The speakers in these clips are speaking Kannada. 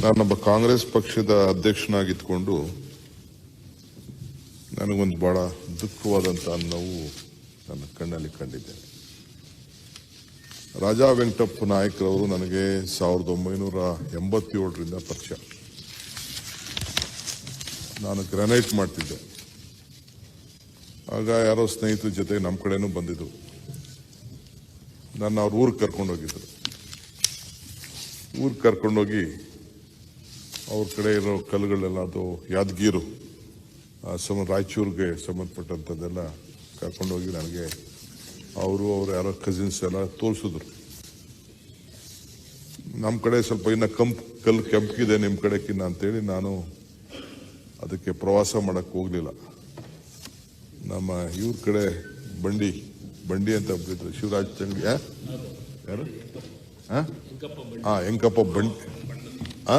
ನಾನೊಬ್ಬ ಕಾಂಗ್ರೆಸ್ ಪಕ್ಷದ ಅಧ್ಯಕ್ಷನಾಗಿದ್ದುಕೊಂಡು ನನಗೊಂದು ಬಹಳ ದುಃಖವಾದಂಥ ನೋವು ನನ್ನ ಕಣ್ಣಲ್ಲಿ ಕಂಡಿದ್ದೇನೆ ರಾಜಾ ವೆಂಕಟಪ್ಪ ನಾಯಕರವರು ನನಗೆ ಸಾವಿರದ ಒಂಬೈನೂರ ಎಂಬತ್ತೇಳರಿಂದ ಪರಿಚಯ. ನಾನು ಗ್ರಾನೈಟ್ ಮಾಡ್ತಿದ್ದೆ. ಆಗ ಯಾರೋ ಸ್ನೇಹಿತರ ಜೊತೆ ನಮ್ಮ ಕಡೆನೂ ಬಂದಿದ್ದರು ನನ್ನ ಅವ್ರ ಊರಿಗೆ ಕರ್ಕೊಂಡೋಗಿದ್ದರು ಊರಿಗೆ ಕರ್ಕೊಂಡೋಗಿ ಅವ್ರ ಕಡೆ ಇರೋ ಕಲ್ಲುಗಳೆಲ್ಲ ಅದು ಯಾದಗಿರು ಆ ಸಮ ರಾಯಚೂರಿಗೆ ಸಂಬಂಧಪಟ್ಟಂಥದ್ದೆಲ್ಲ ಕರ್ಕೊಂಡೋಗಿ ನನಗೆ ಅವರು ಅವ್ರ ಯಾರೋ ಕಸಿನ್ಸ್ ಎಲ್ಲ ತೋರಿಸಿದ್ರು. ನಮ್ಮ ಕಡೆ ಸ್ವಲ್ಪ ಇನ್ನು ಕಂಪ್ ಕಲ್ಲು ಕೆಂಪಗಿದೆ ನಿಮ್ಮ ಕಡೆಕಿನ್ನ ಅಂತೇಳಿ ನಾನು ಅದಕ್ಕೆ ಪ್ರವಾಸ ಮಾಡೋಕ್ಕೆ ಹೋಗಲಿಲ್ಲ. ನಮ್ಮ ಇವ್ರ ಕಡೆ ಬಂಡಿ ಬಂಡಿ ಅಂತ ಬಿಟ್ಟಿದ್ರು ಶಿವರಾಜ್ ಚಂಗಿ? ಯಾರು? ಹಾಂ? ಹೆಂಕಪ್ಪ ಬಂಡಿ. ಆ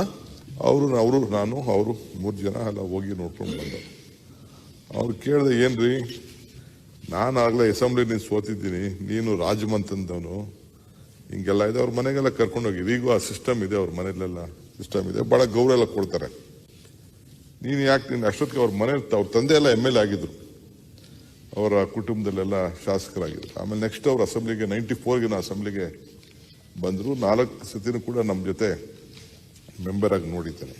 ಅವರು ಅವರು, ನಾನು, ಅವರು ಮೂರು ಜನ ಎಲ್ಲ ಹೋಗಿ ನೋಡ್ಕೊಂಡು ಬಂದರು ಅವ್ರು ಕೇಳಿದೆ, ಏನ್ರಿ? ನಾನು ಆಗಲೇ ಅಸೆಂಬ್ಲಿ ನೀನು ಸೋತಿದ್ದೀನಿ. ನೀನು ರಾಜಮಂತಂದವನು ಹಿಂಗೆಲ್ಲ ಇದೆ, ಅವ್ರ ಮನೆಗೆಲ್ಲ ಹೋಗಿ. ಈಗೂ ಆ ಸಿಸ್ಟಮ್ ಇದೆ ಅವ್ರ ಮನೆಯಲ್ಲೆಲ್ಲ ಸಿಸ್ಟಮ್ ಇದೆ. ಭಾಳ ಗೌರವ ಎಲ್ಲ ಕೊಡ್ತಾರೆ. ನೀನು ಯಾಕೆ ನೀನು ಅಷ್ಟೊತ್ತಿಗೆ ಅವ್ರ ಮನೆ ಅವ್ರ ತಂದೆ ಎಲ್ಲ ಎಂ ಎಲ್ ಎ ಆಗಿದ್ರು. ಅವರ ಕುಟುಂಬದಲ್ಲೆಲ್ಲ ಶಾಸಕರಾಗಿದ್ರು. ಆಮೇಲೆ ನೆಕ್ಸ್ಟ್ ಅವ್ರ ಅಸೆಂಬ್ಲಿಗೆ ನೈಂಟಿ ಫೋರ್ಗೆ ಅಸೆಂಬ್ಲಿಗೆ ಬಂದರು. ನಾಲ್ಕು ಸತಿನೂ ಕೂಡ ನಮ್ಮ ಜೊತೆ ಮೆಂಬರ್ ಆಗಿ ನೋಡಿದ್ದೇನೆ.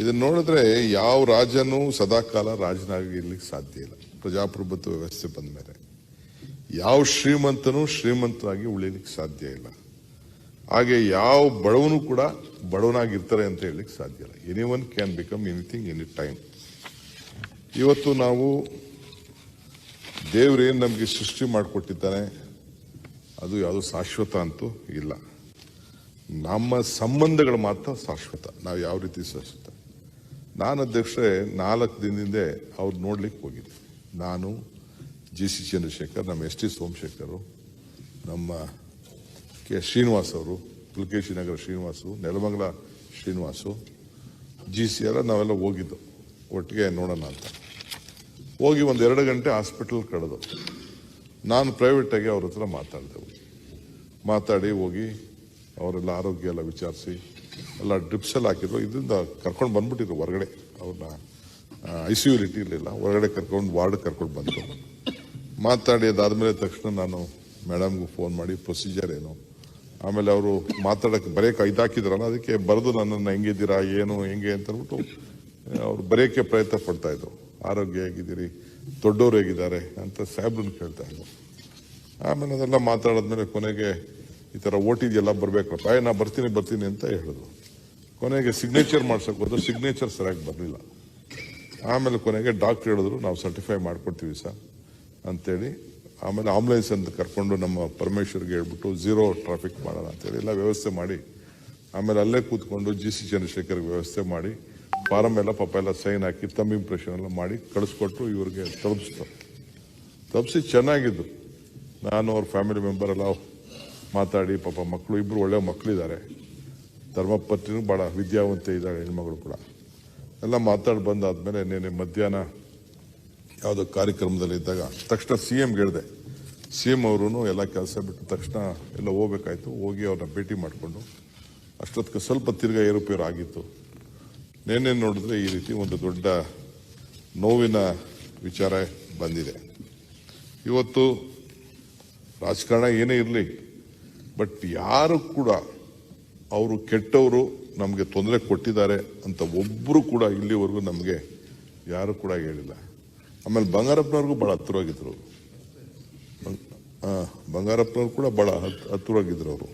ಇದನ್ನ ನೋಡಿದ್ರೆ ಯಾವ ರಾಜನೂ ಸದಾಕಾಲ ರಾಜನಾಗಿ ಇರ್ಲಿಕ್ಕೆ ಸಾಧ್ಯ ಇಲ್ಲ. ಪ್ರಜಾಪ್ರಭುತ್ವ ವ್ಯವಸ್ಥೆ ಬಂದ ಮೇಲೆ. ಯಾವ ಶ್ರೀಮಂತನೂ ಶ್ರೀಮಂತನಾಗಿ ಉಳಿಲಿಕ್ಕೆ ಸಾಧ್ಯ ಇಲ್ಲ. ಹಾಗೆ ಯಾವ ಬಡವನು ಕೂಡ ಬಡವನಾಗಿರ್ತಾರೆ ಅಂತ ಹೇಳಲಿಕ್ಕೆ ಸಾಧ್ಯ ಇಲ್ಲ. Any one can become anything any time ಇವತ್ತು ನಾವು ದೇವ್ರೇನು ನಮಗೆ ಸೃಷ್ಟಿ ಮಾಡಿಕೊಟ್ಟಿದ್ದಾನೆ, ಅದು ಯಾವುದು ಶಾಶ್ವತ ಅಂತೂ ಇಲ್ಲ. ನಮ್ಮ ಸಂಬಂಧಗಳು ಮಾತ್ರ ಶಾಶ್ವತ. ನಾವು ಯಾವ ರೀತಿ ಶಾಶ್ವತ? ನಾನು ಅಧ್ಯಕ್ಷರೇ, ನಾಲ್ಕು ದಿನದಿಂದ ಅವ್ರು ನೋಡ್ಲಿಕ್ಕೆ ಹೋಗಿದ್ದೆ. ನಾನು ಜಿ ಸಿ ಚಂದ್ರಶೇಖರ್, ನಮ್ಮ ಎಸ್ ಟಿ ಸೋಮಶೇಖರು, ನಮ್ಮ ಕೆ ಶ್ರೀನಿವಾಸ್ ಅವರು, ಪುಲಕೇಶಿ ನಗರ ಶ್ರೀನಿವಾಸು, ನೆಲಮಂಗಲ ಶ್ರೀನಿವಾಸು, ಜಿ ಸಿ ಎಲ್ಲ ನಾವೆಲ್ಲ ಹೋಗಿದ್ದು. ಒಟ್ಟಿಗೆ ನೋಡೋಣ ಅಂತ. ಹೋಗಿ ಒಂದು ಎರಡು ಗಂಟೆ ಹಾಸ್ಪಿಟಲ್ ಕಳೆದು, ನಾನು ಪ್ರೈವೇಟಾಗಿ ಅವ್ರ ಹತ್ರ ಮಾತಾಡಿದೆ. ಮಾತಾಡಿ ಹೋಗಿ ಅವರೆಲ್ಲ ಆರೋಗ್ಯ ಎಲ್ಲ ವಿಚಾರಿಸಿ ಎಲ್ಲ ಡ್ರಿಪ್ಸ್ ಎಲ್ಲ ಹಾಕಿದ್ರು. ಇದರಿಂದ ಕರ್ಕೊಂಡು ಬಂದ್ಬಿಟ್ಟಿದ್ರು ಹೊರಗಡೆ. ಅವ್ರನ್ನ ಐ ಸಿ ಯು ಇಟ್ಟಿರಲಿಲ್ಲ. ಹೊರಗಡೆ ಕರ್ಕೊಂಡು, ವಾರ್ಡ್ ಕರ್ಕೊಂಡು ಬಂದರು. ಮಾತಾಡಿ ಅದಾದಮೇಲೆ ತಕ್ಷಣ ನಾನು ಮೇಡಮ್ಗೂ ಫೋನ್ ಮಾಡಿ ಪ್ರೊಸೀಜರ್ ಏನು? ಆಮೇಲೆ ಅವರು ಮಾತಾಡಕ್ಕೆ ಬರೆಯಕ್ಕೆ ಇದಾಕಿದ್ರಲ್ಲ ಅದಕ್ಕೆ ಬರೆದು ನನ್ನನ್ನು ಹೆಂಗಿದ್ದೀರಾ ಏನು, ಹೆಂಗೆ ಅಂತ ಅಂದ್ಬಿಟ್ಟು ಅವ್ರು ಬರೆಯೋಕ್ಕೆ ಪ್ರಯತ್ನ ಪಡ್ತಾಯಿದ್ರು ಆರೋಗ್ಯ ಹೇಗಿದ್ದೀರಿ? ದೊಡ್ಡವ್ರು ಹೇಗಿದ್ದಾರೆ? ಅಂತ ಸಾಹೇಬ್ರನ್ನ ಕೇಳ್ತಾ ಇದ್ರು. ಆಮೇಲೆ ಅದೆಲ್ಲ ಮಾತಾಡಿದ್ಮೇಲೆ ಕೊನೆಗೆ ಈ ಥರ ಓಟಿದೆಲ್ಲ ಬರಬೇಕಪ್ಪ. ಏ, ನಾ ಬರ್ತೀನಿ ಬರ್ತೀನಿ ಅಂತ ಹೇಳಿದ್ರು. ಕೊನೆಗೆ ಸಿಗ್ನೇಚರ್ ಮಾಡ್ಸಕ್ಕೆ ಹೋದ್ರೆ ಸಿಗ್ನೇಚರ್ ಸರಿಯಾಗಿ ಬರಲಿಲ್ಲ. ಆಮೇಲೆ ಕೊನೆಗೆ ಡಾಕ್ಟರ್ ಹೇಳಿದ್ರು, ನಾವು ಸರ್ಟಿಫೈ ಮಾಡಿಕೊಡ್ತೀವಿ ಸರ್ ಅಂತೇಳಿ. ಆಮೇಲೆ ಆಂಬುಲೆನ್ಸ್ ಅಂತ ಕರ್ಕೊಂಡು ನಮ್ಮ ಪರಮೇಶ್ವರ್ಗೆ ಹೇಳ್ಬಿಟ್ಟು ಝೀರೋ ಟ್ರಾಫಿಕ್ ಮಾಡೋಣ ಅಂತೇಳಿ ಎಲ್ಲ ವ್ಯವಸ್ಥೆ ಮಾಡಿ, ಆಮೇಲೆ ಅಲ್ಲೇ ಕೂತ್ಕೊಂಡು ಜಿ ಸಿ ಚಂದ್ರಶೇಖರ್ಗೆ ವ್ಯವಸ್ಥೆ ಮಾಡಿ ಫಾರಮ್ ಎಲ್ಲ ಪಾಪ ಎಲ್ಲ ಸೈನ್ ಹಾಕಿ ತಮ್ಮ ಇಂಪ್ರೆಷನ್ ಎಲ್ಲ ಮಾಡಿ ಕಳಿಸ್ಕೊಟ್ಟು ಇವ್ರಿಗೆ ತಲುಪಿಸ್ತಾರೆ ತಲುಪಿಸಿ ಚೆನ್ನಾಗಿದ್ದು. ನಾನು ಅವ್ರ ಫ್ಯಾಮಿಲಿ ಮೆಂಬರ್ ಎಲ್ಲ ಮಾತಾಡಿ, ಪಾಪ ಮಕ್ಕಳು ಇಬ್ಬರು ಒಳ್ಳೆ ಮಕ್ಕಳಿದ್ದಾರೆ. ಧರ್ಮಪತ್ನಿನೂ ಭಾಳ ವಿದ್ಯಾವಂತೆ ಇದ್ದಾಳೆ ಹೆಣ್ಮಗಳು ಕೂಡ. ಎಲ್ಲ ಮಾತಾಡಿ ಬಂದಾದಮೇಲೆ ನಿನ್ನೆ ಮಧ್ಯಾಹ್ನ ಯಾವುದೋ ಕಾರ್ಯಕ್ರಮದಲ್ಲಿ ಇದ್ದಾಗ ತಕ್ಷಣ ಸಿ ಎಮ್ಗೆ ಹೇಳಿದೆ. ಸಿ ಎಂ ಅವರು ಎಲ್ಲ ಕೆಲಸ ಬಿಟ್ಟು ತಕ್ಷಣ ಎಲ್ಲ ಹೋಗ್ಬೇಕಾಯ್ತು. ಹೋಗಿ ಅವ್ರನ್ನ ಭೇಟಿ ಮಾಡಿಕೊಂಡು ಅಷ್ಟೊತ್ತಿಗೆ ಸ್ವಲ್ಪ ತಿರ್ಗಾ ಏರುಪೇರು ಆಗಿತ್ತು. ನಿನ್ನೆ ನೋಡಿದ್ರೆ ಈ ರೀತಿ ಒಂದು ದೊಡ್ಡ ನೋವಿನ ವಿಚಾರ ಬಂದಿದೆ. ಇವತ್ತು ರಾಜಕಾರಣ ಏನೇ ಇರಲಿ ಬಟ್ ಯಾರು ಕೂಡ ಅವರು ಕೆಟ್ಟವರು ನಮಗೆ ತೊಂದರೆ ಕೊಟ್ಟಿದ್ದಾರೆ ಅಂತ ಒಬ್ಬರು ಕೂಡ ಇಲ್ಲಿವರೆಗೂ ನಮಗೆ ಯಾರು ಕೂಡ ಹೇಳಿಲ್ಲ. ಆಮೇಲೆ ಬಂಗಾರಪ್ಪನವ್ರಿಗೂ ಭಾಳ ಹತ್ತಿರವಾಗಿದ್ರು. ಬಂಗಾರಪ್ಪನವ್ರು ಕೂಡ ಭಾಳ ಹತ್, ಹತ್ತಿರವಾಗಿದ್ರು ಅವರು.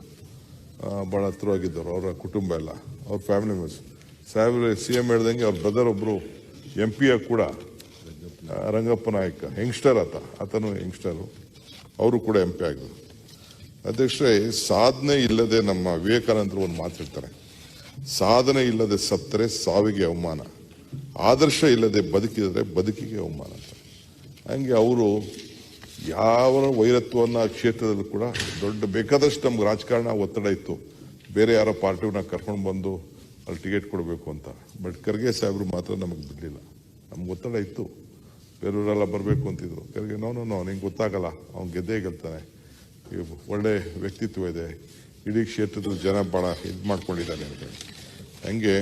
ಭಾಳ ಹತ್ತಿರವಾಗಿದ್ದರು ಅವರ ಕುಟುಂಬ ಎಲ್ಲ, ಅವ್ರ ಫ್ಯಾಮಿಲಿ ಮೆಂಬರ್ಸ್ ಸಾಹೇಬ್ ಸಿ ಎಂ ಹೇಳ್ದಂಗೆ ಅವ್ರ ಬ್ರದರ್ ಒಬ್ಬರು ಎಂ ಪಿ ಕೂಡ ರಂಗಪ್ಪ ನಾಯಕ, ಯಂಗ್ಸ್ಟರ್ ಆತ, ಆತನು ಯಂಗ್ಸ್ಟರು. ಅವರು ಕೂಡ ಎಂ ಪಿ ಆಗಿದ್ರು. ಅಧ್ಯಕ್ಷರೇ, ಸಾಧನೆ ಇಲ್ಲದೆ ನಮ್ಮ ವಿವೇಕಾನಂದರು ಒಂದು ಮಾತಿರ್ತಾರೆ ಸಾಧನೆ ಇಲ್ಲದೆ ಸತ್ತರೆ ಸಾವಿಗೆ ಅವಮಾನ. ಆದರ್ಶ ಇಲ್ಲದೆ ಬದುಕಿದರೆ ಬದುಕಿಗೆ ಅವಮಾನ ಅಂತ. ಹಂಗೆ ಅವರು ಯಾವ ವೈರತ್ವವನ್ನು ಆ ಕ್ಷೇತ್ರದಲ್ಲೂ ಕೂಡ ದೊಡ್ಡ ಬೇಕಾದಷ್ಟು ನಮ್ಗೆ ರಾಜಕಾರಣ ಒತ್ತಡ ಇತ್ತು. ಬೇರೆ ಯಾರೋ ಪಾರ್ಟಿಯವ್ರನ್ನ ಕರ್ಕೊಂಡು ಬಂದು ಅಲ್ಲಿ ಟಿಕೆಟ್ ಕೊಡಬೇಕು ಅಂತ. ಬಟ್ ಖರ್ಗೆ ಸಾಹೇಬರು ಮಾತ್ರ ನಮಗೆ ಬಿಡಲಿಲ್ಲ. ನಮ್ಗೆ ಒತ್ತಡ ಇತ್ತು. ಬೇರೆಯವರೆಲ್ಲ ಬರಬೇಕು ಅಂತಿದ್ರು. ಖರ್ಗೆ, ನೋ ನೋ ನೋ, ನಿಂಗೆ ಗೊತ್ತಾಗಲ್ಲ. ಅವ್ನು ಗೆದ್ದೇ ಗೆಲ್ತಾನೆ. ಒಳ್ಳೆ ವ್ಯಕ್ತಿತ್ವ ಇದೆ. ಇಡೀ ಕ್ಷೇತ್ರದ ಜನ ಭಾಳ ಇದು ಮಾಡ್ಕೊಂಡಿದ್ದಾರೆ ಅಂತ ಹಂಗೆ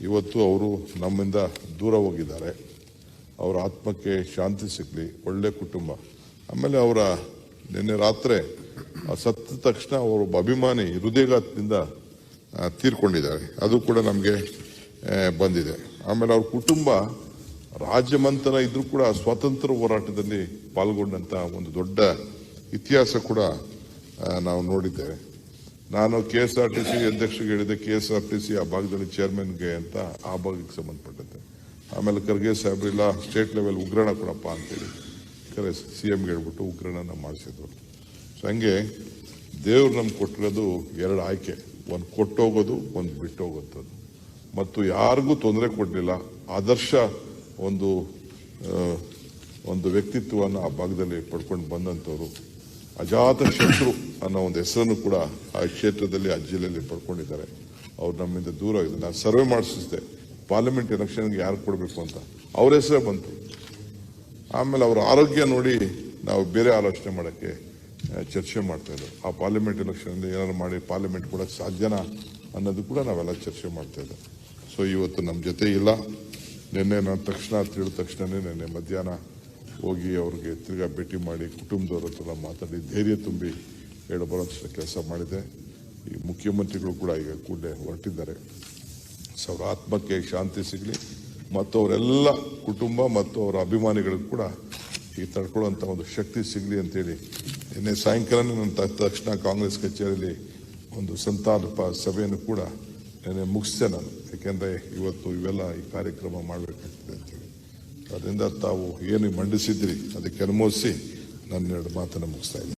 ಇವತ್ತು ಅವರು ನಮ್ಮಿಂದ ದೂರ ಹೋಗಿದ್ದಾರೆ. ಅವರ ಆತ್ಮಕ್ಕೆ ಶಾಂತಿ ಸಿಗಲಿ, ಒಳ್ಳೆ ಕುಟುಂಬ. ಆಮೇಲೆ ಅವರ ನಿನ್ನೆ ರಾತ್ರಿ ಸತ್ತ ತಕ್ಷಣ ಅವರೊಬ್ಬ ಅಭಿಮಾನಿ ಹೃದಯಘಾತದಿಂದ ತೀರ್ಕೊಂಡಿದ್ದಾರೆ. ಅದು ಕೂಡ ನಮಗೆ ಬಂದಿದೆ. ಆಮೇಲೆ ಅವ್ರ ಕುಟುಂಬ ರಾಜಮಂತನ ಇದ್ರೂ ಕೂಡ ಸ್ವಾತಂತ್ರ್ಯ ಹೋರಾಟದಲ್ಲಿ ಪಾಲ್ಗೊಂಡಂಥ ಒಂದು ದೊಡ್ಡ ಇತಿಹಾಸ ಕೂಡ ನಾವು ನೋಡಿದ್ದೇವೆ. ನಾನು K S R T C ಅಧ್ಯಕ್ಷರಿಗೆ ಹೇಳಿದೆ K S R T C ಆ ಭಾಗದಲ್ಲಿ ಚೇರ್ಮನ್ಗೆ ಅಂತ ಆ ಭಾಗಕ್ಕೆ ಸಂಬಂಧಪಟ್ಟಂತೆ. ಆಮೇಲೆ ಖರ್ಗೆ ಸಾಹೇಬ್ರಿಲ್ಲ ಸ್ಟೇಟ್ ಲೆವೆಲ್ ಉಗ್ರಣ ಕೊಡಪ್ಪ ಅಂತೇಳಿ ಕರೆ ಸಿ ಎಮ್ಗೆ ಹೇಳ್ಬಿಟ್ಟು ಉಗ್ರಣನ ಮಾಡಿಸಿದ್ರು. ಸೊ ಹಂಗೆ ದೇವ್ರು ನಮ್ಗೆ ಕೊಟ್ಟಿರೋದು ಎರಡು ಆಯ್ಕೆ. ಒಂದು ಕೊಟ್ಟೋಗೋದು, ಒಂದು ಬಿಟ್ಟೋಗೋಂಥದ್ದು. ಮತ್ತು ಯಾರಿಗೂ ತೊಂದರೆ ಕೊಡಲಿಲ್ಲ. ಆದರ್ಶ ಒಂದು ಒಂದು ವ್ಯಕ್ತಿತ್ವವನ್ನು ಆ ಭಾಗದಲ್ಲಿ ಪಡ್ಕೊಂಡು ಬಂದಂಥವ್ರು ಅಜಾತ ಶತ್ರು ಅನ್ನೋ ಒಂದು ಹೆಸರನ್ನು ಕೂಡ ಆ ಕ್ಷೇತ್ರದಲ್ಲಿ, ಆ ಜಿಲ್ಲೆಯಲ್ಲಿ ಪಡ್ಕೊಂಡಿದ್ದಾರೆ. ಅವ್ರು ನಮ್ಮಿಂದ ದೂರ ಆಗಿದೆ ನಾನು ಸರ್ವೆ ಮಾಡಿಸಿದ್ದೆ ಪಾರ್ಲಿಮೆಂಟ್ ಎಲೆಕ್ಷನ್ಗೆ ಯಾರು ಕೊಡಬೇಕು ಅಂತ. ಅವ್ರ ಹೆಸರೇ ಬಂತು. ಆಮೇಲೆ ಅವರ ಆರೋಗ್ಯ ನೋಡಿ ನಾವು ಬೇರೆ ಆಲೋಚನೆ ಮಾಡೋಕ್ಕೆ ಚರ್ಚೆ ಮಾಡ್ತಾ ಇದ್ದೆವು. ಆ ಪಾರ್ಲಿಮೆಂಟ್ ಎಲೆಕ್ಷನ್ ಏನಾದ್ರು ಮಾಡಿ ಪಾರ್ಲಿಮೆಂಟ್ ಕೂಡ ಸಾಧ್ಯನಾ ಅನ್ನೋದು ಕೂಡ ನಾವೆಲ್ಲ ಚರ್ಚೆ ಮಾಡ್ತಾ ಇದ್ದೇವೆ. ಸೊ ಇವತ್ತು ನಮ್ಮ ಜೊತೆ ಇಲ್ಲ. ನಿನ್ನೆ ನಾನು ತಕ್ಷಣ ತಿಳಿದ ತಕ್ಷಣವೇ ನಿನ್ನೆ ಮಧ್ಯಾಹ್ನ ಹೋಗಿ ಅವ್ರಿಗೆ ತಿರ್ಗಾ ಭೇಟಿ ಮಾಡಿ ಕುಟುಂಬದವ್ರ ಹತ್ರ ಮಾತಾಡಿ ಧೈರ್ಯ ತುಂಬಿ ಹೇಳಿ ಬರೋಷ್ಟು ಕೆಲಸ ಮಾಡಿದೆ. ಈ ಮುಖ್ಯಮಂತ್ರಿಗಳು ಕೂಡ ಈಗ ಕೂಡಲೇ ಹೊರಟಿದ್ದಾರೆ. ಸೊ ಆತ್ಮಕ್ಕೆ ಶಾಂತಿ ಸಿಗಲಿ ಮತ್ತು ಅವರೆಲ್ಲ ಕುಟುಂಬ ಮತ್ತು ಅವರ ಅಭಿಮಾನಿಗಳಿಗೂ ಕೂಡ ಈ ತಡ್ಕೊಳ್ಳೋಂಥ ಒಂದು ಶಕ್ತಿ ಸಿಗಲಿ ಅಂತೇಳಿ ನಿನ್ನೆ ಸಾಯಂಕಾಲನೇ ನನ್ನ ತಕ್ಷಣ ಕಾಂಗ್ರೆಸ್ ಕಚೇರಿಯಲ್ಲಿ ಒಂದು ಸಂತಾಪ ಸಭೆಯನ್ನು ಕೂಡ ನಿನ್ನೆ ಮುಗಿಸಿದೆ ನಾನು. ಯಾಕೆಂದರೆ ಇವತ್ತು ಇವೆಲ್ಲ ಈ ಕಾರ್ಯಕ್ರಮ ಮಾಡಬೇಕಾಗ್ತದೆ ಅದರಿಂದ ತಾವು ಏನು ಮಂಡಿಸಿದ್ರಿ ಅದಕ್ಕೆ ಅನುಮೋದಿಸಿ ನನ್ನ ಎರಡು ಮಾತನ್ನು ಮುಗಿಸ್ತಾ ಇದ್ದೀನಿ.